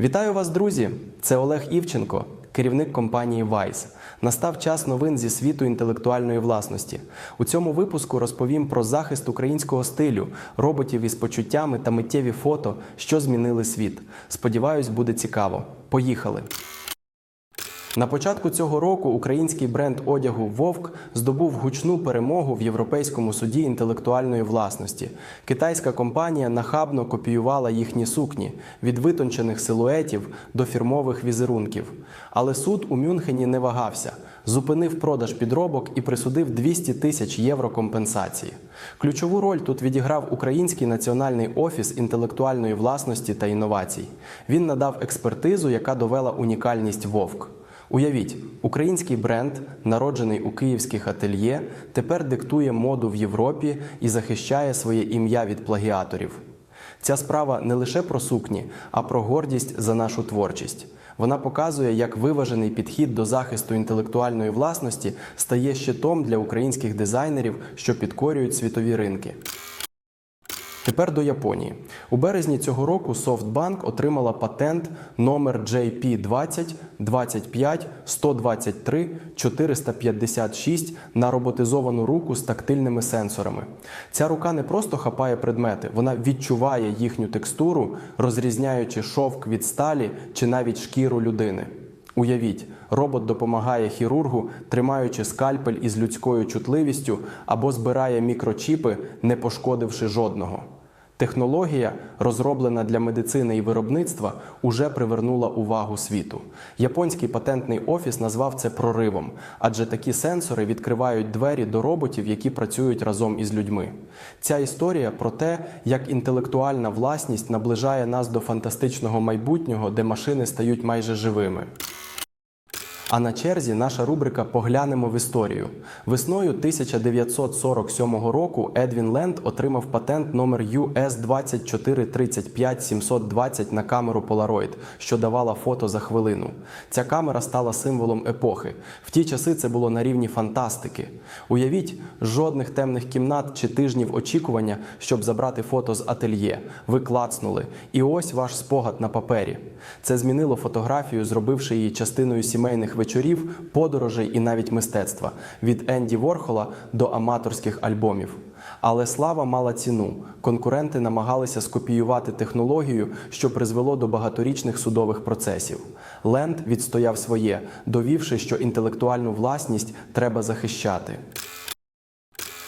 Вітаю вас, друзі! Це Олег Івченко, керівник компанії Vice. Настав час новин зі світу інтелектуальної власності. У цьому випуску розповім про захист українського стилю, роботів із почуттями та миттєві фото, що змінили світ. Сподіваюсь, буде цікаво. Поїхали! На початку цього року український бренд одягу Вовк здобув гучну перемогу в Європейському суді інтелектуальної власності. Китайська компанія нахабно копіювала їхні сукні від витончених силуетів до фірмових візерунків. Але суд у Мюнхені не вагався, зупинив продаж підробок і присудив 200 тисяч євро компенсації. Ключову роль тут відіграв Український національний офіс інтелектуальної власності та інновацій. Він надав експертизу, яка довела унікальність Вовк. Уявіть, український бренд, народжений у київських ательє, тепер диктує моду в Європі і захищає своє ім'я від плагіаторів. Ця справа не лише про сукні, а про гордість за нашу творчість. Вона показує, як виважений підхід до захисту інтелектуальної власності стає щитом для українських дизайнерів, що підкорюють світові ринки. Тепер до Японії. У березні цього року SoftBank отримала патент номер JP20 25 123 456 на роботизовану руку з тактильними сенсорами. Ця рука не просто хапає предмети, вона відчуває їхню текстуру, розрізняючи шовк від сталі чи навіть шкіру людини. Уявіть, робот допомагає хірургу, тримаючи скальпель із людською чутливістю або збирає мікрочіпи, не пошкодивши жодного. Технологія, розроблена для медицини і виробництва, уже привернула увагу світу. Японський патентний офіс назвав це проривом, адже такі сенсори відкривають двері до роботів, які працюють разом із людьми. Ця історія про те, як інтелектуальна власність наближає нас до фантастичного майбутнього, де машини стають майже живими. А на черзі наша рубрика Поглянемо в історію. Весною 1947 року Едвін Ленд отримав патент номер US 2435 720 на камеру Polaroid, що давала фото за хвилину. Ця камера стала символом епохи. В ті часи це було на рівні фантастики. Уявіть, жодних темних кімнат чи тижнів очікування, щоб забрати фото з ательє. Ви клацнули. І ось ваш спогад на папері. Це змінило фотографію, зробивши її частиною сімейних вечорів, подорожей і навіть мистецтва від Енді Ворхола до аматорських альбомів. Але слава мала ціну. Конкуренти намагалися скопіювати технологію, що призвело до багаторічних судових процесів. Ленд відстояв своє, довівши, що інтелектуальну власність треба захищати.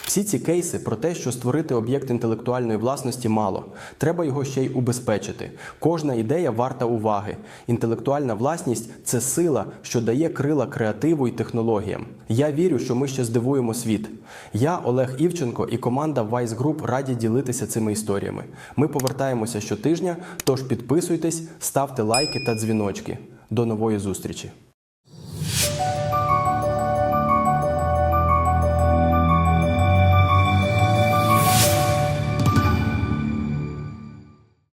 Всі ці кейси про те, що створити об'єкт інтелектуальної власності мало. Треба його ще й убезпечити. Кожна ідея варта уваги. Інтелектуальна власність це сила, що дає крила креативу і технологіям. Я вірю, що ми ще здивуємо світ. Я, Олег Івченко і команда Vice Group раді ділитися цими історіями. Ми повертаємося щотижня, тож підписуйтесь, ставте лайки та дзвіночки. До нової зустрічі!